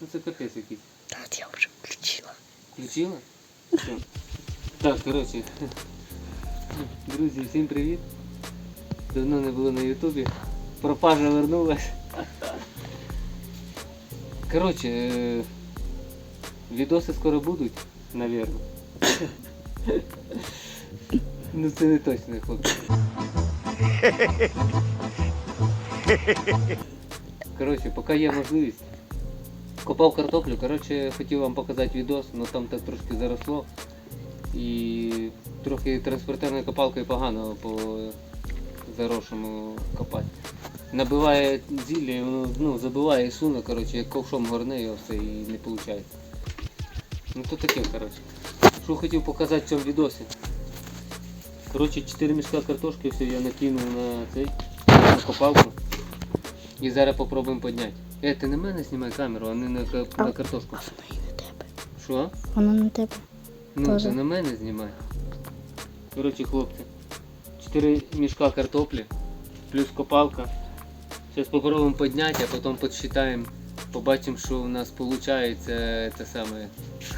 Ну це капець якийсь. От я вже включила. Включила? Все. Так, коротше. Друзі, всім привіт. Давно не було на Ютубі. Пропажа вернулась. Коротше, е, відоси скоро будуть, навірно. Ну це не точно, хлопці. Коротше, поки є можливість. Копав картоплю, коротше, хотів вам показати відос, але там так трошки заросло. І трохи транспортерною копалкою погано по заросшому копати. Набиває зілля, воно ну, забиває і суне, коротше, як ковшом горне його все і не виходить. Ну то таке, коротше. Що хотів показати в цьому відосі. Коротше, 4 мішка картошки все я накинув на цей на копалку. І зараз попробуємо підняти. Е, ти на мене знімай камеру, а не на, ка- А. на картошку. А воно і на тебе. Що? Воно на тебе. Ну, Тоже. це на мене знімай. Коротше, хлопці, 4 мішка картоплі, плюс копалка. Зараз спробуємо підняти, а потім підсчитаємо, побачимо, що у нас виходить це саме.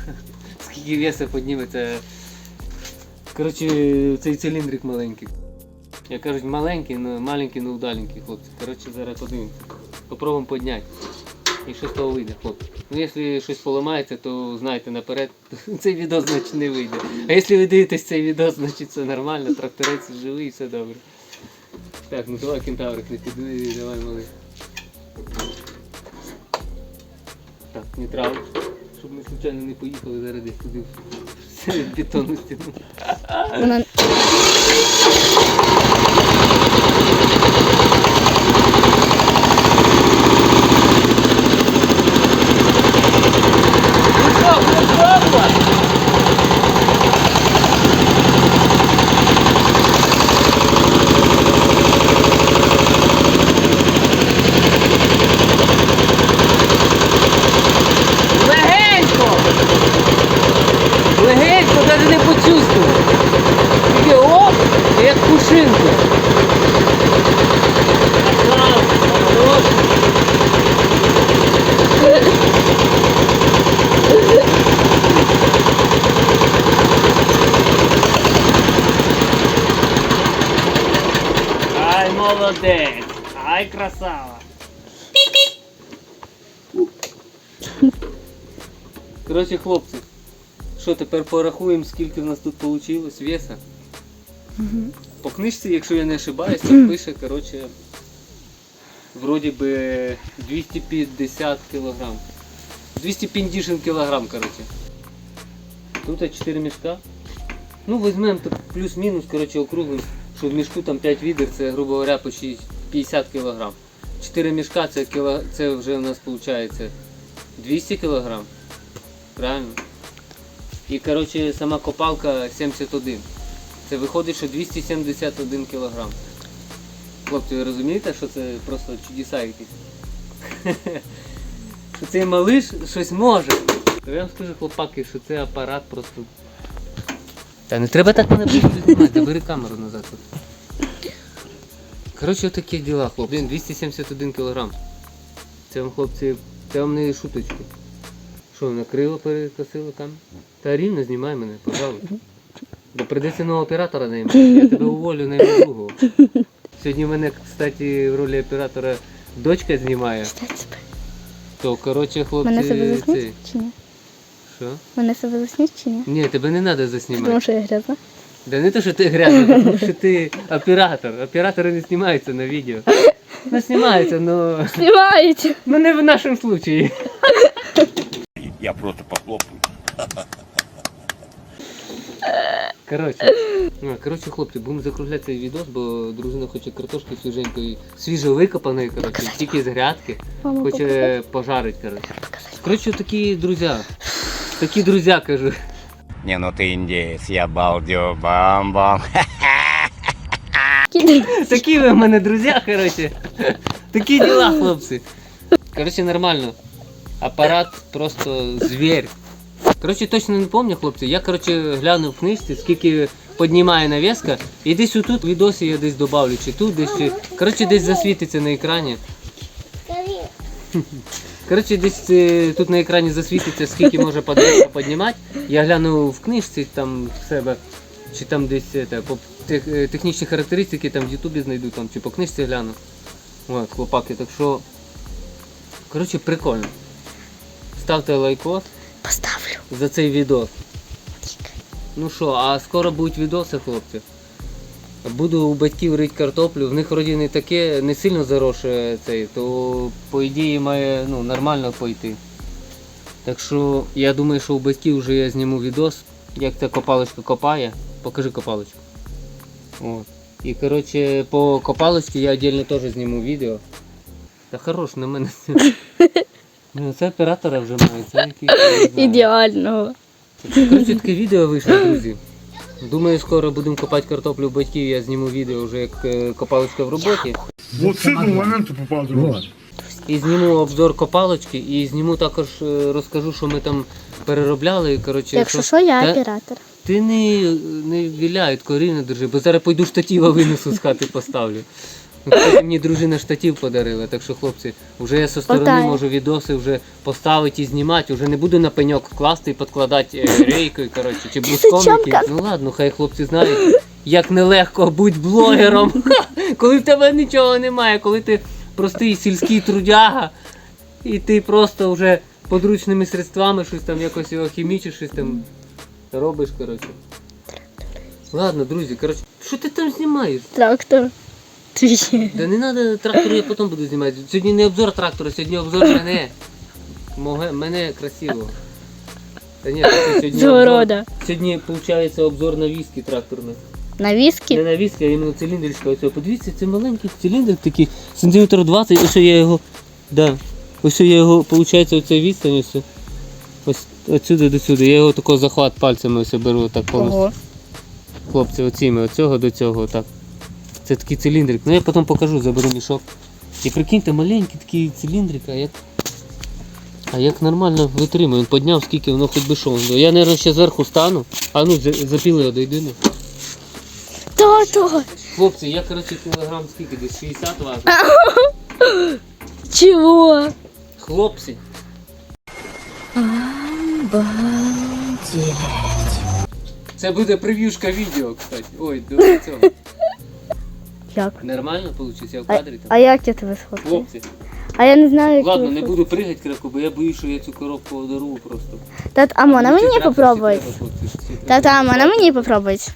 Скільки веса підніметься. Коротше, цей циліндрик маленький. Як кажуть, маленький, але маленький, але удаленький, хлопці. Коротше, зараз подивимося. Попробуємо підняти. І що з того вийде, хлопці. Ну, якщо щось поламається, то знайте наперед, цей відео значить не вийде. А якщо ви дивитесь цей відео, значить все нормально, тракторець живий і все добре. Так, ну давай кентаврик не піди, давай малий. Так, нейтрал. Щоб ми случайно не поїхали зараз десь туди в бетонну стіну. Воно... Легенько! Легенько, навіть не почувствував. Тільки оп, як пушинку. Так, хорош. Ай, молодець! Ай, красава! Коротше, хлопці, що тепер порахуємо, скільки в нас тут вийшло веса. Мгм. По книжці, якщо я не ошибаюсь, там пише, коротше, вроді би 250 кілограм. 250 кілограм, коротше. Тут 4 мішка. Ну, візьмемо плюс-мінус, коротше, округлим, що в мішку там 5 відер, це, грубо говоря, почти 50 кілограм. 4 мішка це, кіло... це вже у нас виходить 200 кілограм. Правильно? І коротше сама копалка 71. Це виходить, що 271 кілограм. Хлопці, ви розумієте, що це просто чудеса якісь? Що цей малиш щось може. Я вам скажу, хлопаки, що це апарат просто. Та не треба так мене знімати, бери камеру назад. тут. Коротше, такі діла, хлоп. Блін, 271 кілограм. Це вам, хлопці, це вам не шуточки. Що, накрило, перекосило там? Та рівно знімай мене, пожалуйста. Бо прийдеться нового оператора наймати. Я тебе уволю на другого. Сьогодні в мене, кстати, в ролі оператора дочка знімає. То, коротше, хлопці. Мене себе цей- чи ні? Що? Мене себе засніть чи ні? Ні, тебе не треба Тому що я грязна. Да не то, що ти грязна, тому що ти оператор. Оператори не знімаються на відео. Ну, знімаються, но, Знімають! но не в нашому случаї. Я просто похлопаю. Коротше, ну, коротше, хлопці, будемо закругляти цей відос, бо дружина хоче картошки свіженької, свіжо викопаної, коротше, тільки з грядки. Мама, Хоче пожарити, коротше. Коротше, такі друзі. Такі друзі, кажу. Не, ну ты индеец, я балдю, бам-бам. Такі ви в мене друзі, коротше. Такі діла, хлопці. Коротше, нормально. Апарат просто звір. Коротше, точно не пам'ятаю, хлопці. Я коротше глянув в книжці, скільки піднімає навіска. І десь отут відосі я десь добавлю, чи тут, десь чи. Коротше, десь засвітиться на екрані. Коротше, десь е, тут на екрані засвітиться, скільки може подача піднімати. Я гляну в книжці там в себе, чи там десь е, те, по тех, е, технічні характеристики там в Ютубі знайду, там, чи по книжці гляну. От, хлопаки, так що. Коротше, прикольно. Ставте лайкос Поставлю. за цей відос. Ну що, а скоро будуть відоси, хлопці. Буду у батьків рити картоплю, в них вроді не таке, не сильно заросше цей, то по ідеї має ну, нормально пойти. Так що я думаю, що у батьків вже я зніму відос, як ця копалочка копає. Покажи копалочку. От. І коротше по копалочці я віддільно теж зніму відео. Та хорош на мене. Ну, це оператора вже має, це якийсь. я не знаю. Ідеального. Коротше, таке відео вийшло, друзі. Думаю, скоро будемо копати картоплю батьків, я зніму відео вже як е, копалочка в роботі. Оце до моменту попал. І зніму обзор копалочки, і зніму також е, розкажу, що ми там переробляли. Коротше, Якщо що, я Та- оператор. Ти не, не віляй, коріння держи, бо зараз пойду штатіва винесу з хати поставлю. Мені дружина штатив подарила, так що хлопці, вже я зі сторони можу відоси вже поставити і знімати, вже не буду на пеньок класти і підкладати е, рейкою, коротше, чи бруском Сучонка. Ну ладно, хай хлопці знають, як нелегко бути блогером, коли в тебе нічого немає, коли ти простий сільський трудяга, і ти просто вже подручними средствами щось там якось його хімічиш, щось там робиш, коротше. Ладно, друзі, коротше, що ти там знімаєш? Трактор. Твій. Да не треба трактор, я потім буду знімати. Сьогодні не обзор трактора, сьогодні обзор мене. Моге, мене красиво. Та ні, це сьогодні, З города. сьогодні виходить обзор на віскі тракторних. На Не віскі? на віскі, а іменно циліндричка. Ось, подивіться, це маленький циліндр такий, сантиметр 20, ось я його. Да. Ось я його, виходить, оцей відстань ось. Ось отсюди до сюди. Я його тако захват пальцями ось беру так повністю. Ого. Хлопці, оціми, от цього до цього, так. Це такий циліндрик. Ну я потім покажу, заберу мішок. І прикиньте, маленький такий циліндрик, а як. А як нормально витримує, він підняв, скільки воно хоч би що. Я, мабуть, ще зверху стану. А ну, за- запіли ну. То-то. Хлопці, я, коротше, кілограм скільки, десь 60 важу. Чого? Хлопці. Це буде прев'юшка відео, кстати. Ой, до цього. Як? Нормально вийшло? Я в кадрі там. а як я тебе сфоткаю? Хлопці. А я не знаю, як Ладно, тебе не буду пригати крику, бо я боюсь, що я цю коробку одарую просто. Тат, а Лучше мені трактор попробувати? всі треба, хлопці, всі треба. Тата, а можна мені попробувати?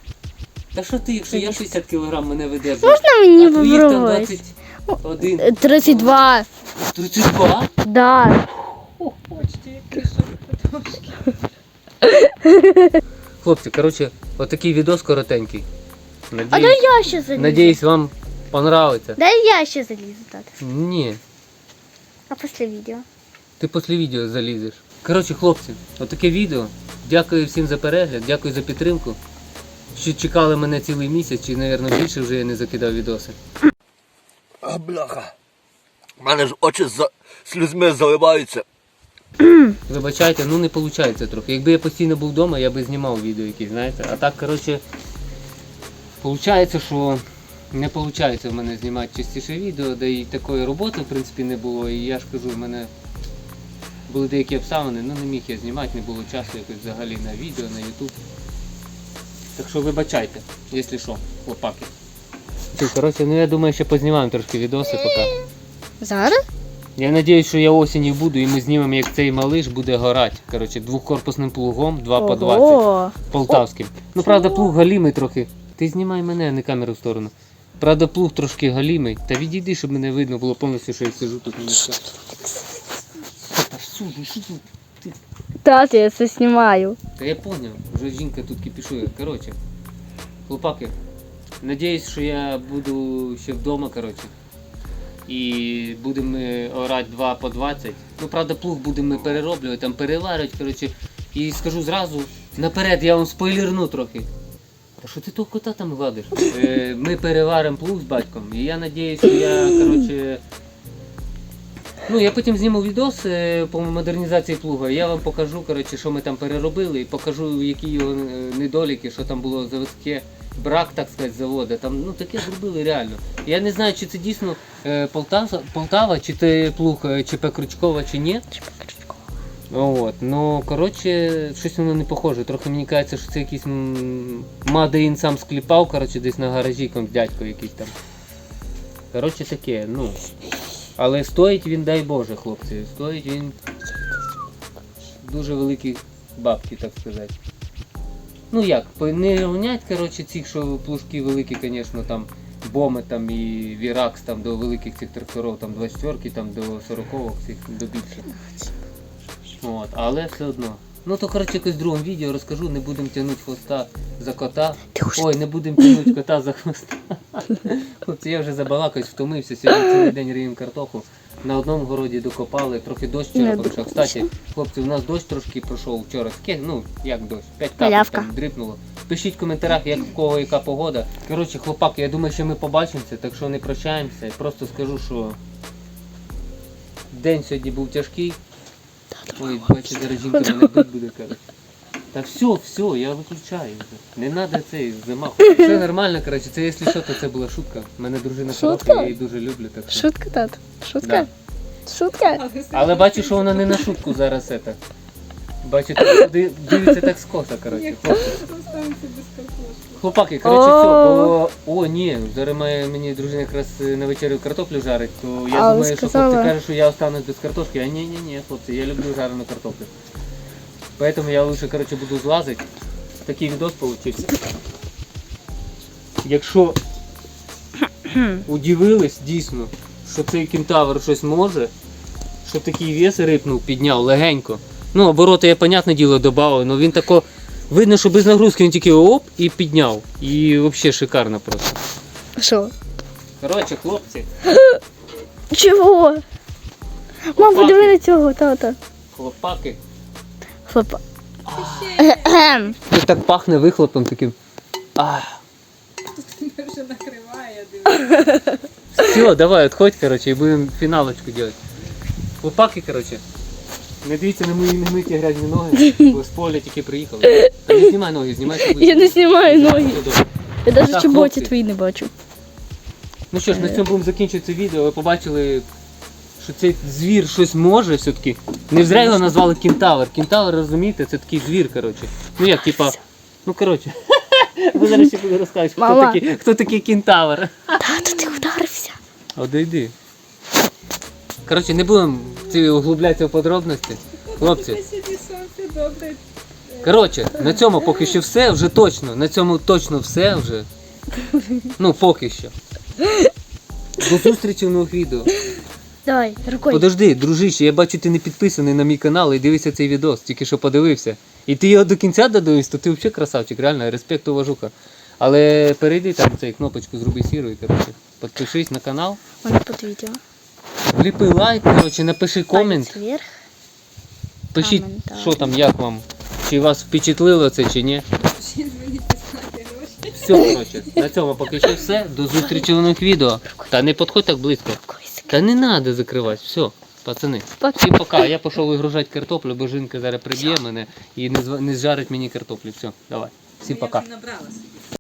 Та що ти, якщо я 60 кг мене видержу? Можна мені а твоїх там попробувати? 21. Е, 32. 32? Да. Хлопці, коротше, отакий відос коротенький. А Надіюсь, дай я ще залізу. надіюсь вам понравиться. Дай я ще залізу, тата. Ні, А після відео. ти після відео залізеш. Коротше, хлопці, отаке відео. Дякую всім за перегляд, дякую за підтримку. Що чекали мене цілий місяць, чи, мабуть, більше вже я не закидав відоси. А, бляха. У мене ж очі за слізьми заливаються. Вибачайте, ну не виходить трохи. Якби я постійно був вдома, я би знімав відео якісь, знаєте. А так, коротше, виходить, що не виходить в мене знімати частіше відео, де і такої роботи, в принципі, не було. І я ж кажу, в мене були деякі обставини, ну не міг я знімати, не було часу якось взагалі на відео, на YouTube. Так що вибачайте, якщо що, хлопаки. Коротше, ну я думаю, ще познімаємо трошки відоси поки. Зараз? Я надіюсь, що я осінню буду і ми знімемо, як цей малиш буде горати. Коротше, двохкорпусним плугом, 2 по 20 полтавським. Ну, правда, плуг галімий трохи. Ти знімай мене, а не камеру в сторону. Правда, плуг трошки галімий. Та відійди, щоб мене видно було повністю, що я сижу тут на. Та що що тут? Тата, я це знімаю. Та я поняв, вже жінка тут кипішує. Коротше, хлопаки, надіюсь, що я буду ще вдома, коротше. І будемо орати 2 по 20. Ну, правда, плуг будемо перероблювати, там переварювати, коротше. І скажу зразу, наперед я вам спойлерну трохи. Та що ти того кота там гладиш? Е, ми переваримо плуг з батьком, і я надіюсь, що я, коротше. Ну, я потім зніму відос е, по модернізації плуга. Я вам покажу, коротше, що ми там переробили, і покажу, які його е, недоліки, що там було заводське, брак, так сказати, заводу. Там ну таке зробили реально. Я не знаю, чи це дійсно Полтава, Полтава, чи це плуг е, ЧП Крючкова, чи ні. От, ну коротше, щось воно не похоже. Трохи мені кажеться, що це якийсь Мадеїн сам скліпав, коротше, десь на гаражі дядько якийсь там. Коротше таке, ну. Але стоїть він, дай Боже, хлопці. Стоїть він дуже великі бабки, так сказати. Ну як, не рівнять, коротше, цих, що плужки великі, звісно, там боми там і Віракс там до великих цих тракторів, там 24 там до 40 цих до більших. От, але все одно. Ну то коротше якось в другому відео розкажу, не будемо тягнути хвоста за кота. Ой, не будемо тягнути кота за хвоста. Хлопці, я вже забалакаюсь, втомився. Сьогодні цілий день риємо картоху. На одному городі докопали, трохи дощ вчора пройшов. Кстати, хлопці, у нас дощ трошки пройшов вчора. Таке, ну як дощ, 5 капель там дрипнуло. Пишіть в коментарях, як в кого яка погода. Коротше, хлопаки, я думаю, що ми побачимося, так що не прощаємося. Просто скажу, що день сьогодні був тяжкий. Ой, бачите, зараз жінка мене бить буде каже. Та все, все, я виключаю. Не треба цей замахувати. Все нормально, коротше, це якщо що, то це була шутка. У мене дружина Шутка? хороша, я її дуже люблю. Так що. Шутка, тат. Шутка. Да. Шутка. Але бачу, що вона не на шутку зараз це. Бачите, дивиться так скоса, коротше. Хлопці. Хлопаки, коротше, все, бо... О, ні, зараз має мені дружина якраз е, на вечерю картоплю жарить, то я думаю, що хлопці кажуть, що я останусь без картошки, а ні, ні, ні, хлопці, я люблю жарену картоплю. Поэтому я лучше, коротше, буду злазити. Такий відос получився. Якщо удивились дійсно, що цей кентавр щось може, що такий вес рипнув, підняв легенько. Ну, обороти я, понятне діло, додав, але він тако. Видно, що без нагрузки він тільки оп і підняв. І взагалі шикарно просто. Що? Коротше, хлопці, Чого? Мам, подиви на цього, тата. хлопаки. Хлопа. Ем. Так пахне вихлопом таким. А. вже накриває, дивись. Все, давай, отходь, короче, і будемо фіналочку делать. Хлопаки, короче. Не дивіться на мої немиті грязні ноги, бо з поля тільки приїхали. А не знімай ноги, знімай щоб Я не знімаю ноги. Я навіть чоботі твої не бачу. Ну що ж, на цьому будемо закінчувати це відео. Ви побачили, що цей звір щось може все-таки. Не зря його назвали кентавр. Кентавр, розумієте, це такий звір, коротше. Ну як, типа. Ну коротше. Ви зараз ще розказувати, хто такий, хто такий кентавр. Тато, ти вдарився. Одійди. Коротше, не будемо углублятися в подробності. Хлопці. Коротше, на цьому поки що все, вже точно. На цьому точно все вже. Ну, поки що. До зустрічі в нових відео. Давай, рукою. Подожди, дружище, я бачу, ти не підписаний на мій канал і дивишся цей відос, тільки що подивився. І ти його до кінця додивився, то ти взагалі красавчик, реально, респект уважуха. Але перейди там цей кнопочку, зроби сірою, коротше. Підпишись на канал, Вони під відео. Вліпи лайк, коротше, напиши комент, Палець вверх. пишіть, Коментар. що там, як вам, чи вас впечатлило це, чи ні. Все, коротше, на цьому поки що все. До зустрічі в нових відео. Та не підходь так близько. Та не треба закривати, все, пацани. Всім пока. Я пішов вигружати картоплю, бо жінка зараз приб'є мене і не, зва- не зжарить мені картоплю. Все, давай. Всім пока. вже набрала собі.